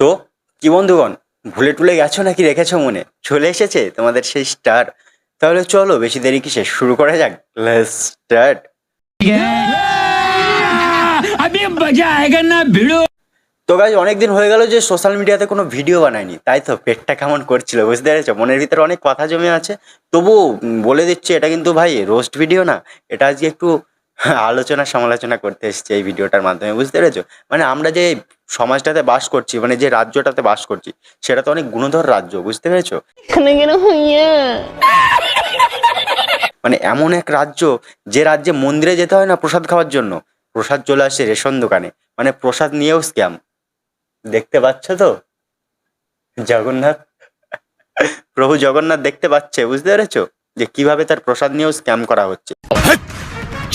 তো কি বন্ধুগণ ভুলে টুলে গেছো নাকি রেখেছো মনে? চলে এসেছে তোমাদের সেই স্টার। তাহলে চলো বেশি দেরি কিসে? শুরু করা যাক। স্টার্ট তো গাছ অনেকদিন হয়ে গেল যে সোশ্যাল মিডিয়াতে কোনো ভিডিও বানায়নি। তাই তো পেটটা কেমন করছিল বুঝতে পেরেছ? মনের ভিতরে অনেক কথা জমে আছে। তবু বলে দিচ্ছি এটা কিন্তু ভাই রোস্ট ভিডিও না। এটা আজকে একটু আলোচনা সমালোচনা করতে এসেছি এই ভিডিওটার মাধ্যমে বুঝতে পেরেছ? মানে আমরা যে সমাজটাতে বাস করছি মানে যে রাজ্যটাতে বাস করছি সেটা তো অনেক গুণধর রাজ্য বুঝতে পেরেছ? মানে এমন এক রাজ্য যে রাজ্যে মন্দিরে যেতে হয় না প্রসাদ খাওয়ার জন্য প্রসাদ চলে আসে রেশন দোকানে মানে প্রসাদ নিয়েও স্ক্যাম দেখতে পাচ্ছ তো? জগন্নাথ প্রভু জগন্নাথ দেখতে পাচ্ছে বুঝতে পেরেছ? যে কীভাবে তার প্রসাদ নিয়েও স্ক্যাম করা হচ্ছে।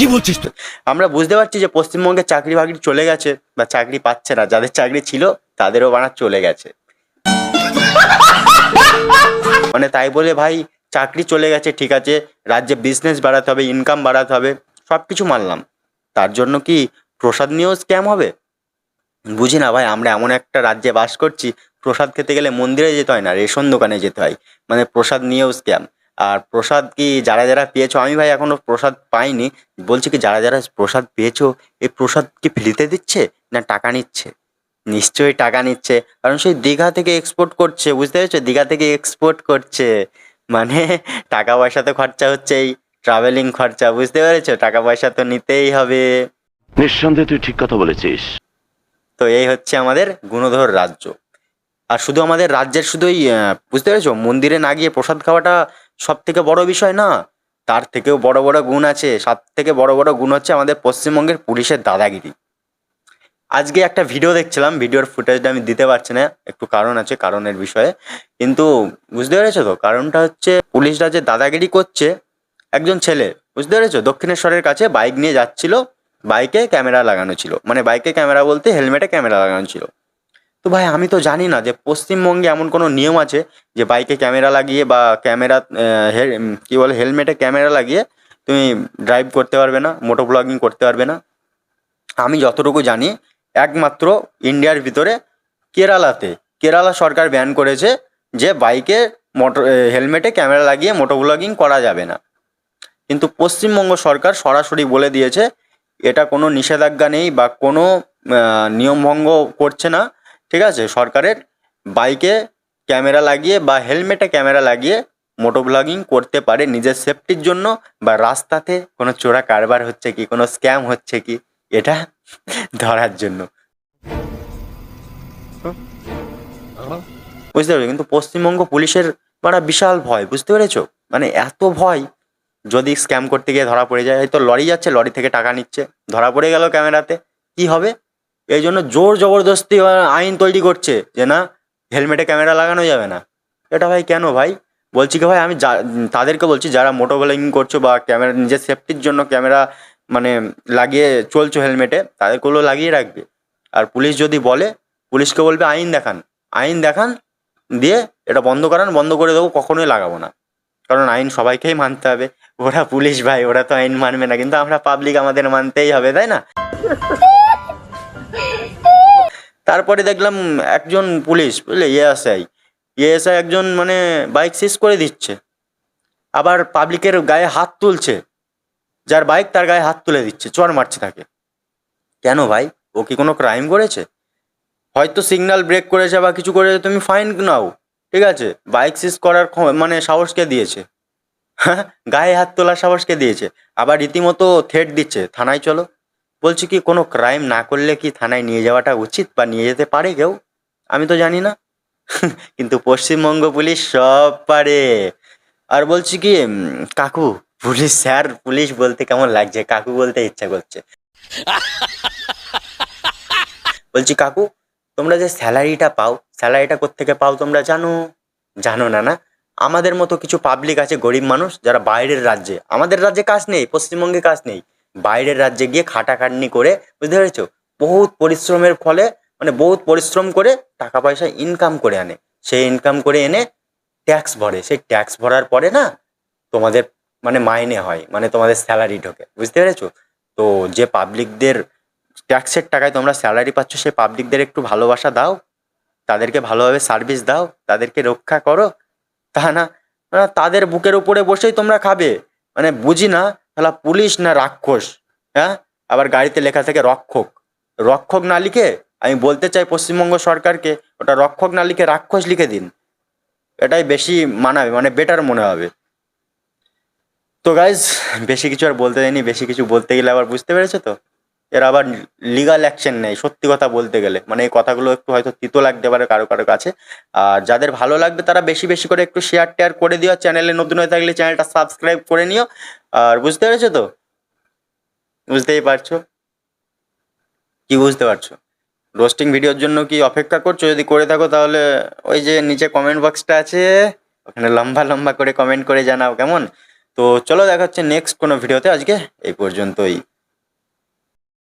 কি বলছিস তুই? আমরা বুঝতে পারছি যে পশ্চিমবঙ্গে চাকরি বাকরি চলে গেছে বা চাকরি পাচ্ছে না। যাদের চাকরি ছিল, তাদেরও বানা চলে গেছে। মানে তাই বলে ভাই, চাকরি চলে গেছে, ঠিক আছে। রাজ্যে বিজনেস বাড়াতে হবে ইনকাম বাড়াতে হবে সব কিছু মানলাম। তার জন্য কি প্রসাদ নিয়েও স্ক্যাম হবে? বুঝি না ভাই, আমরা এমন একটা রাজ্যে বাস করছি, প্রসাদ খেতে গেলে মন্দিরে যেতে হয় না, রেশন দোকানে যেতে হয়। মানে প্রসাদ নিয়েও স্ক্যাম আর প্রসাদ কি যারা যারা পেয়েছ আমি ভাই এখনও প্রসাদ পাইনি বলছি কি যারা যারা প্রসাদ পেয়েছ এই প্রসাদ কি ফ্রিতে দিচ্ছে না টাকা নিচ্ছে? নিশ্চয়ই টাকা নিচ্ছে কারণ সেই দীঘা থেকে এক্সপোর্ট করছে বুঝতে পেরেছ? দীঘা থেকে এক্সপোর্ট করছে মানে টাকা পয়সা তো খরচা হচ্ছে এই ট্রাভেলিং খরচা বুঝতে পেরেছ? টাকা পয়সা তো নিতেই হবে। নিঃসন্দেহে তুই ঠিক কথা বলেছিস। তো এই হচ্ছে আমাদের গুণধর রাজ্য। আর শুধু আমাদের রাজ্যের শুধুই বুঝতে পেরেছ? মন্দিরে না গিয়ে প্রসাদ খাওয়াটা সব থেকে বড় বিষয় না, তার থেকেও বড় বড় গুণ আছে সব থেকে বড় বড় গুণ হচ্ছে আমাদের পশ্চিমবঙ্গের পুলিশের দাদাগিরি। আজকে একটা ভিডিও দেখছিলাম ভিডিওর ফুটেজটা আমি দিতে পারছি না, একটু কারণ আছে, কারণের বিষয়ে। কিন্তু বুঝতে পেরেছ তো? কারণটা হচ্ছে পুলিশরা যে দাদাগিরি করছে, একজন ছেলে, বুঝতে পেরেছ? দক্ষিণেশ্বরের কাছে বাইক নিয়ে যাচ্ছিল বাইকে ক্যামেরা লাগানো ছিল। মানে বাইকে ক্যামেরা বলতে হেলমেটে ক্যামেরা লাগানো ছিল। তো ভাই, আমি তো জানি না যে পশ্চিমবঙ্গে এমন কোনো নিয়ম আছে যে বাইকে ক্যামেরা লাগিয়ে বা ক্যামেরা কি বলে, হেলমেটে ক্যামেরা লাগিয়ে তুমি ড্রাইভ করতে পারবে না, মোটো ব্লগিং করতে পারবে না। আমি যতটুকু জানি, একমাত্র ইন্ডিয়ার ভিতরে কেরালাতে, কেরালা সরকার ব্যান করেছে যে বাইকে মোটর হেলমেটে ক্যামেরা লাগিয়ে মোটো ব্লগিং করা যাবে না। কিন্তু পশ্চিমবঙ্গ সরকার সরাসরি বলে দিয়েছে, এটা কোনো নিষেধাজ্ঞা নেই বা কোনো নিয়মভঙ্গ করছে না। ঠিক আছে? সরকারের বাইকে ক্যামেরা লাগিয়ে বা হেলমেটে ক্যামেরা লাগিয়ে মোটো ব্লগিং করতে পারে নিজের সেফটির জন্য বা রাস্তাতে কোনো চোরা কারবার হচ্ছে কি, কোনো স্ক্যাম হচ্ছে কি, এটা ধরার জন্য। বুঝতে পেরেছ? কিন্তু পশ্চিমবঙ্গ পুলিশের মানে বিশাল ভয়, বুঝতে পেরেছ? মানে এত ভয়, যদি স্ক্যাম করতে গিয়ে ধরা পড়ে যায়, হয়তো লরি যাচ্ছে, লরি থেকে টাকা নিচ্ছে, ধরা পড়ে গেল ক্যামেরাতে, কি হবে? এই জন্য জোর জবরদস্তি আইন তৈরি করছে যে না, হেলমেটে ক্যামেরা লাগানো যাবে না। এটা ভাই কেন ভাই? বলছি কি ভাই, আমি যা তাদেরকে বলছি, যারা মোটো ব্লগিং করছ বা ক্যামেরা, নিজের সেফটির জন্য ক্যামেরা মানে লাগিয়ে চলছো হেলমেটে তাদেরগুলো লাগিয়ে রাখবে। আর পুলিশ যদি বলে, পুলিশকে বলবে, আইন দেখান আইন দেখান, দিয়ে এটা বন্ধ করান, বন্ধ করে দেবো, কখনোই লাগাবো না। কারণ আইন সবাইকেই মানতে হবে। ওরা পুলিশ ভাই, ওরা তো আইন মানবে না, কিন্তু আমরা পাবলিক আমাদের মানতেই হবে, তাই না? তারপরে দেখলাম একজন পুলিশ, বুঝলে ইএসআই ইএসআই একজন মানে বাইক সিজ করে দিচ্ছে। আবার পাবলিকের গায়ে হাত তুলছে। যার বাইক তার গায়ে হাত তুলে দিচ্ছে, চর মারছে তাকে। কেন ভাই? ও কি কোনো ক্রাইম করেছে? হয়তো সিগন্যাল ব্রেক করেছে বা কিছু করেছে, তুমি ফাইন নাও, ঠিক আছে? বাইক সিজ করার মানে সাহসকে দিয়েছে? হ্যাঁ গায়ে হাত তোলার সাহসকে দিয়েছে? আবার রীতিমতো থ্রেট দিচ্ছে, থানায় চলো। বলছি কি, কোনো ক্রাইম না করলে কি থানায় নিয়ে যাওয়াটা উচিত বা নিয়ে যেতে পারে কেউ? আমি তো জানি না। কিন্তু পশ্চিমবঙ্গ পুলিশ সব পারে। আর বলছি কি কাকু, পুলিশ স্যার, পুলিশ বলতে কেমন লাগছে? কাকু বলতে ইচ্ছা করছে। বলছি, কাকু, তোমরা যে স্যালারিটা পাও, স্যালারিটা কোত্থেকে পাও তোমরা জানো? জানো না না? আমাদের মতো কিছু পাবলিক আছে গরিব মানুষ যারা বাইরের রাজ্যে। আমাদের রাজ্যে কাজ নেই, পশ্চিমবঙ্গে কাজ নেই। বাইরের রাজ্যে গিয়ে খাটাখাটনি করে, বুঝতে পেরেছ? বহুত পরিশ্রমের ফলে মানে বহুত পরিশ্রম করে টাকা পয়সা ইনকাম করে আনে। সেই ইনকাম করে এনে ট্যাক্স ভরে। সেই ট্যাক্স ভরার পরে না, তোমাদের মানে মাইনে হয় মানে তোমাদের স্যালারি ঢোকে। বুঝতে পেরেছ? তো যে পাবলিকদের ট্যাক্সের টাকায় তোমরা স্যালারি পাচ্ছ সেই পাবলিকদের একটু ভালোবাসা দাও। তাদেরকে ভালোভাবে সার্ভিস দাও। তাদেরকে রক্ষা করো। তা না মানে তাদের বুকের উপরে বসেই তোমরা খাবে। মানে বুঝি না তাহলে পুলিশ না রাক্ষস? হ্যাঁ? আবার গাড়িতে লেখা থাকে রক্ষক। রক্ষক না লিখে আমি বলতে চাই পশ্চিমবঙ্গ সরকারকে, ওটা রক্ষক না লিখে রাক্ষস লিখে দিন। এটাই বেশি মানাবে মানে বেটার মনে হবে। তো গাইজ বেশি কিছু আর বলতে দেয়নি বেশি কিছু বলতে গেলে আবার বুঝতে পেরেছ তো? এর আবার লিগাল অ্যাকশন নেই, সত্যি কথা বলতে গেলে। মানে এই কথাগুলো একটু হয়তো তিতো লাগতে পারে কারও কারও কাছে। আর যাদের ভালো লাগবে তারা বেশি বেশি করে একটু শেয়ার টেয়ার করে দিও চ্যানেলে নতুন হয়ে থাকলে চ্যানেলটা সাবস্ক্রাইব করে নিও। আর বুঝতে পেরেছ তো? বুঝতেই পারছ? কি বুঝতে পারছ? রোস্টিং ভিডিওর জন্য কি অপেক্ষা করছ? যদি করে থাকো তাহলে ওই যে নিচে কমেন্ট বক্সটা আছে, ওখানে লম্বা লম্বা করে কমেন্ট করে জানাও কেমন? তো চলো দেখা হচ্ছে নেক্সট কোনো ভিডিওতে আজকে এই পর্যন্তই।